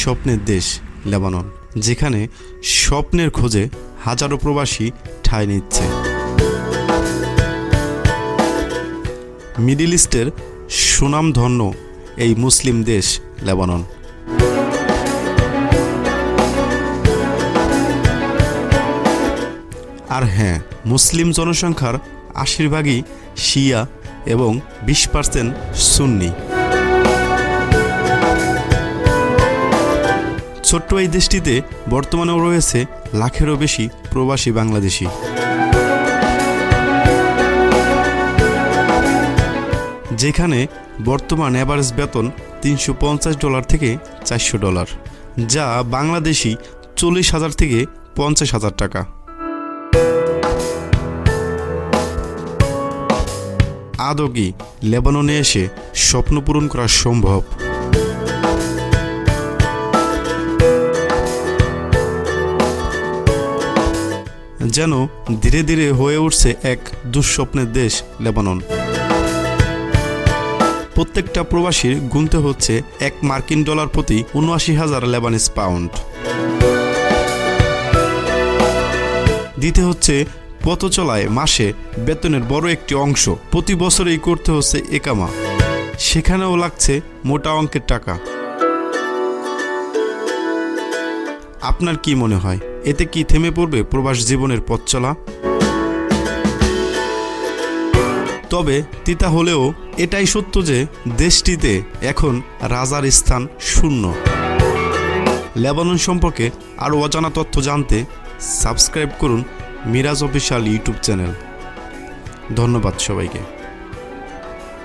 স্বপ্নের দেশ লেবানন, যেখানে স্বপ্নের খোঁজে হাজারো প্রবাসী ঠাঁই নিচ্ছে। মিডিল ইস্টের সুনামধন্য এই মুসলিম দেশ লেবানন। আর হ্যাঁ মুসলিম জনসংখ্যার আশির ভাগই শিয়া এবং বিশ পার্সেন্ট সুন্নি। ছোট্ট এই দেশটিতে বর্তমানেও রয়েছে লাখেরও বেশি প্রবাসী বাংলাদেশি। যেখানে বর্তমান অ্যাভারেজ বেতন তিনশো পঞ্চাশ ডলার থেকে চারশো ডলার, যা বাংলাদেশি চল্লিশ হাজার থেকে পঞ্চাশ হাজার টাকা। আদৌ কি লেবাননে এসে স্বপ্ন পূরণ করা সম্ভব। যেন ধীরে ধীরে হয়ে উঠছে এক দুঃস্বপ্নের দেশ লেবানন। প্রত্যেকটা প্রবাসীর গুনতে হচ্ছে এক মার্কিন ডলার প্রতি উনআশি হাজার লেবানিস পাউন্ড। দিতে হচ্ছে পথ চলায় মাসে বেতনের বড় একটি অংশ। প্রতি বছরেই করতে হচ্ছে একামা। সেখানেও লাগছে মোটা অঙ্কের টাকা। আপনার কি মনে হয়? এতে কি থেমে পড়বে প্রবাস জীবনের পথ চলা তবে তিতা হলেও এটাই সত্য যে দেশটিতে এখন রাজার স্থান শূন্য। লেবানন সম্পর্কে আরও অজানা তথ্য জানতে সাবস্ক্রাইব করুন মিরাজ অফিসিয়াল ইউটিউব চ্যানেল। ধন্যবাদ সবাইকে।